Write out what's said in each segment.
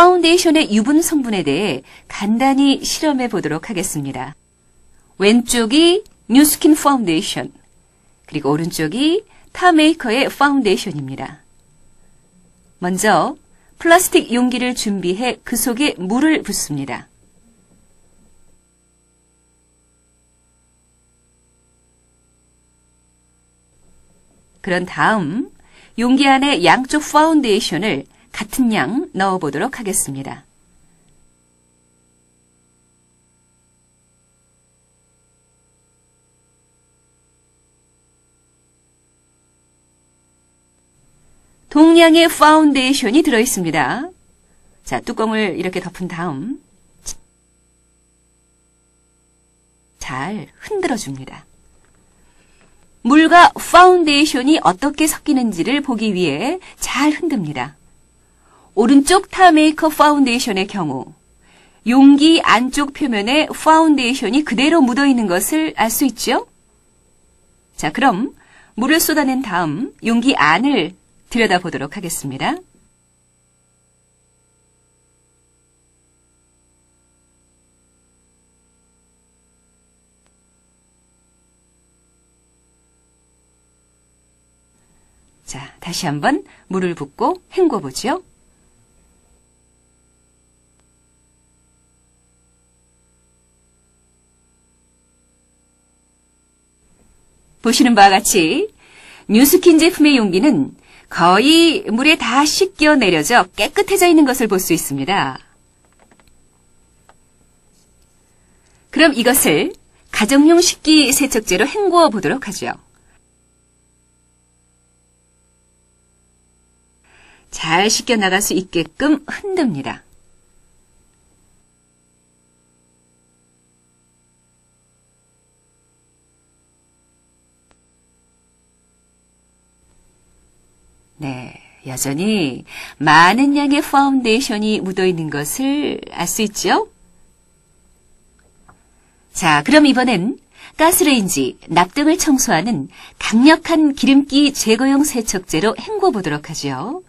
파운데이션의 유분 성분에 대해 간단히 실험해 보도록 하겠습니다. 왼쪽이 뉴스킨 파운데이션, 그리고 오른쪽이 타메이커의 파운데이션입니다. 먼저 플라스틱 용기를 준비해 그 속에 물을 붓습니다. 그런 다음 용기 안에 양쪽 파운데이션을 같은 양 넣어보도록 하겠습니다. 동량의 파운데이션이 들어있습니다. 자, 뚜껑을 이렇게 덮은 다음 잘 흔들어 줍니다. 물과 파운데이션이 어떻게 섞이는지를 보기 위해 잘 흔듭니다. 오른쪽 타메이커 파운데이션의 경우 용기 안쪽 표면에 파운데이션이 그대로 묻어 있는 것을 알 수 있죠? 자, 그럼 물을 쏟아낸 다음 용기 안을 들여다보도록 하겠습니다. 자, 다시 한번 물을 붓고 헹궈 보죠. 보시는 바와 같이 뉴스킨 제품의 용기는 거의 물에 다 씻겨 내려져 깨끗해져 있는 것을 볼 수 있습니다. 그럼 이것을 가정용 식기 세척제로 헹구어 보도록 하죠. 잘 씻겨 나갈 수 있게끔 흔듭니다. 네, 여전히 많은 양의 파운데이션이 묻어 있는 것을 알 수 있죠? 자, 그럼 이번엔 가스레인지, 납등을 청소하는 강력한 기름기 제거용 세척제로 헹궈 보도록 하죠.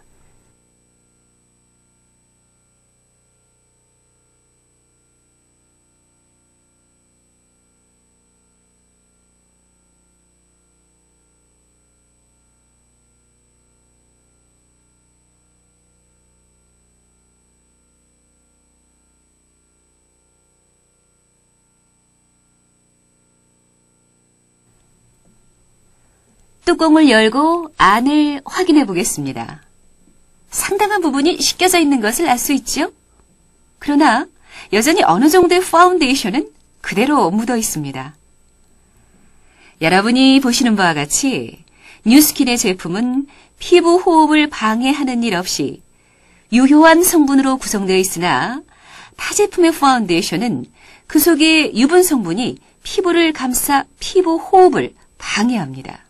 뚜껑을 열고 안을 확인해 보겠습니다. 상당한 부분이 씻겨져 있는 것을 알 수 있죠? 그러나 여전히 어느 정도의 파운데이션은 그대로 묻어 있습니다. 여러분이 보시는 바와 같이 뉴스킨의 제품은 피부 호흡을 방해하는 일 없이 유효한 성분으로 구성되어 있으나 타 제품의 파운데이션은 그 속의 유분 성분이 피부를 감싸 피부 호흡을 방해합니다.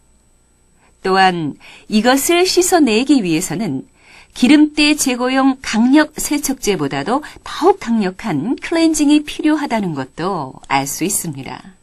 또한 이것을 씻어내기 위해서는 기름때 제거용 강력 세척제보다도 더욱 강력한 클렌징이 필요하다는 것도 알 수 있습니다.